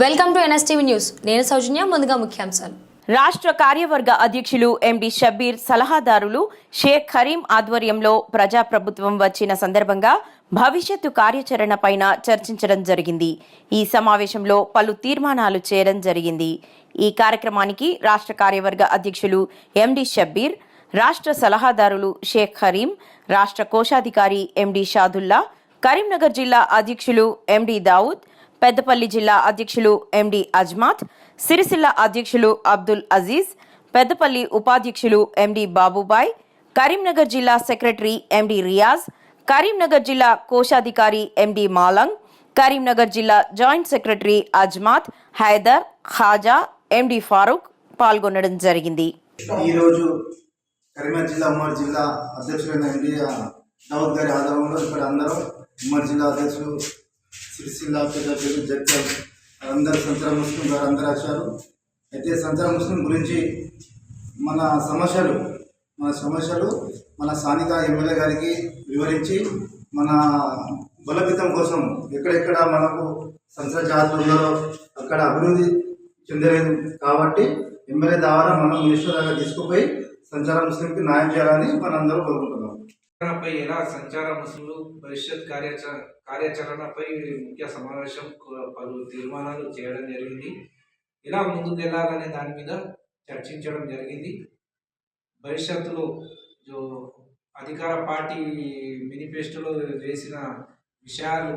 Welcome to NSTV news నేను సౌజన్య ముందుగా ముఖ్యాంశాలు. రాష్ట్ర కార్యవర్గ అధ్యక్షులు ఎండి షబ్బీర్ సలహాదారులు షేక్ కరీం ఆధ్వర్యంలో ప్రజాప్రభుత్వం వచ్చిన సందర్భంగా భవిష్యత్తు కార్యాచరణపైన చర్చించడం జరిగింది. ఈ సమావేశంలో పలు తీర్మానాలు చేయడం జరిగింది. ఈ కార్యక్రమానికి రాష్ట్ర కార్యవర్గ అధ్యక్షులు ఎండి షబ్బీర్ రాష్ట్ర సలహాదారులు షేక్ కరీం రాష్ట్ర కోశాధికారి ఎండి షాదుల్లా కరీంనగర్ జిల్లా అధ్యక్షులు ఎండి దావుద్ పెద్దపల్లి జిల్లా అధ్యక్షులు ఎండి అజ్మాత్ సిరిసిల్ల అధ్యక్షులు అబ్దుల్ అజీజ్ పెద్దపల్లి ఉపాధ్యక్షులు ఎండి బాబుబాయ్ కరీంనగర్ జిల్లా సెక్రటరీ ఎండి రియాజ్ కరీంనగర్ జిల్లా కోశాధికారి ఎండి మాలంగ్ కరీంనగర్ జిల్లా joint secretary Ajmath Haider Khaja MD Farooq పాల్గొనడం జరిగింది. ఈరోజు కరీంనగర్ జిల్లా ఉమ్మడి జిల్లా అధ్యక్షులైన ఎండి దావుద్ గారి ఆధ్వర్యంలో ఇక్కడ అందరం ఉమ్మడి జిల్లా అధ్యక్షులు సిరిసిల్ల పెద్దపల్లి జడ్చల్ అందరు సంతర ముస్లిం గారు అందరు వచ్చారు అయితే సంతర ముస్లిం గురించి మన సమస్యలు మన సమస్యలు మన స్థానిక ఎమ్మెల్యే గారికి వివరించి మన బలపితం కోసం ఎక్కడెక్కడ మనకు సంచర జాతులు ఉన్నారో అక్కడ అభివృద్ధి చెందలేదు కాబట్టి ఎమ్మెల్యే ద్వారా మనం మినిస్టర్ దగ్గర తీసుకుపోయి సంచార ముస్లింకి న్యాయం చేయాలని మనందరూ కోరుకుంటున్నాం. పై ఎలా సంచార ముసులు భవిష్యత్ కార్యాచరణ కార్యాచరణపై ముఖ్య సమావేశం పలు తీర్మానాలు చేయడం జరిగింది. ఎలా ముందుకు వెళ్ళాలనే దాని మీద చర్చించడం జరిగింది. భవిష్యత్తులో జో అధికార పార్టీ మేనిఫెస్టోలో వేసిన విషయాలు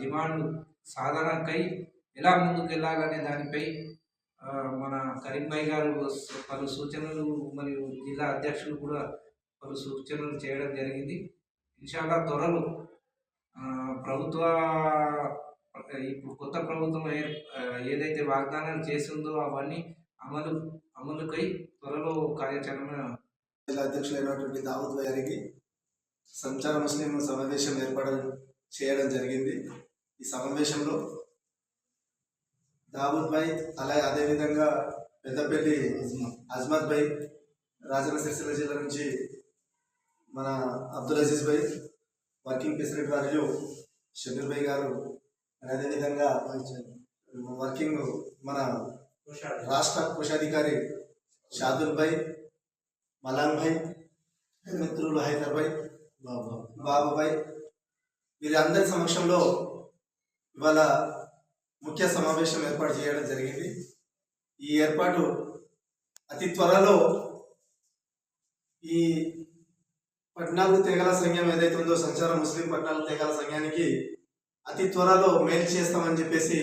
డిమాండ్లు సాధనకై ఎలా ముందుకు వెళ్ళాలనే దానిపై మన కరీంభాయ్ గారు పలు సూచనలు మరియు జిల్లా అధ్యక్షులు కూడా పలు సూచనలు చేయడం జరిగింది. ఇన్షాల్లా త్వరలో ప్రభుత్వ ఇప్పుడు కొత్త ప్రభుత్వం ఏ- ఏదైతే వాగ్దానాలు చేసిందో అవన్నీ అమలు అమలుకై త్వరలో కార్యాచరణ జిల్లా అధ్యక్షులైనటువంటి దావుద్ గారికి సంచార ముస్లిం సమావేశం ఏర్పడడం చేయడం జరిగింది. ఈ సమావేశంలో దావుద్ భాయ్ అలాగే అదేవిధంగా పెద్దపల్లి అజ్మత్ భాయ్ రాజన్న సిరిసిల్ల జిల్లా నుంచి మన అబ్దుల్ అజీజ్ భాయ్ వర్కింగ్ ప్రెసిడెంట్ వారిలో షబీర్ భాయ్ గారు అదేవిధంగా వర్కింగ్ మన రాష్ట్ర కోశాధికారి షాదుల్ భాయ్ మలాన్ భాయ్ మిత్రులు హైదర్ భాయ్ బాబు. భాయ్ వీరందరి సమక్షంలో ఇవాళ ముఖ్య సమావేశం ఏర్పాటు చేయడం జరిగింది. ఈ ఏర్పాటు అతి త్వరలో ఈ పద్నాలుగు తెగల సంఘం ఏదైతే ఉందో సంచార ముస్లిం పద్నాలుగు తెగల సంఘానికి అతి త్వరలో మేలు చేస్తామని చెప్పేసి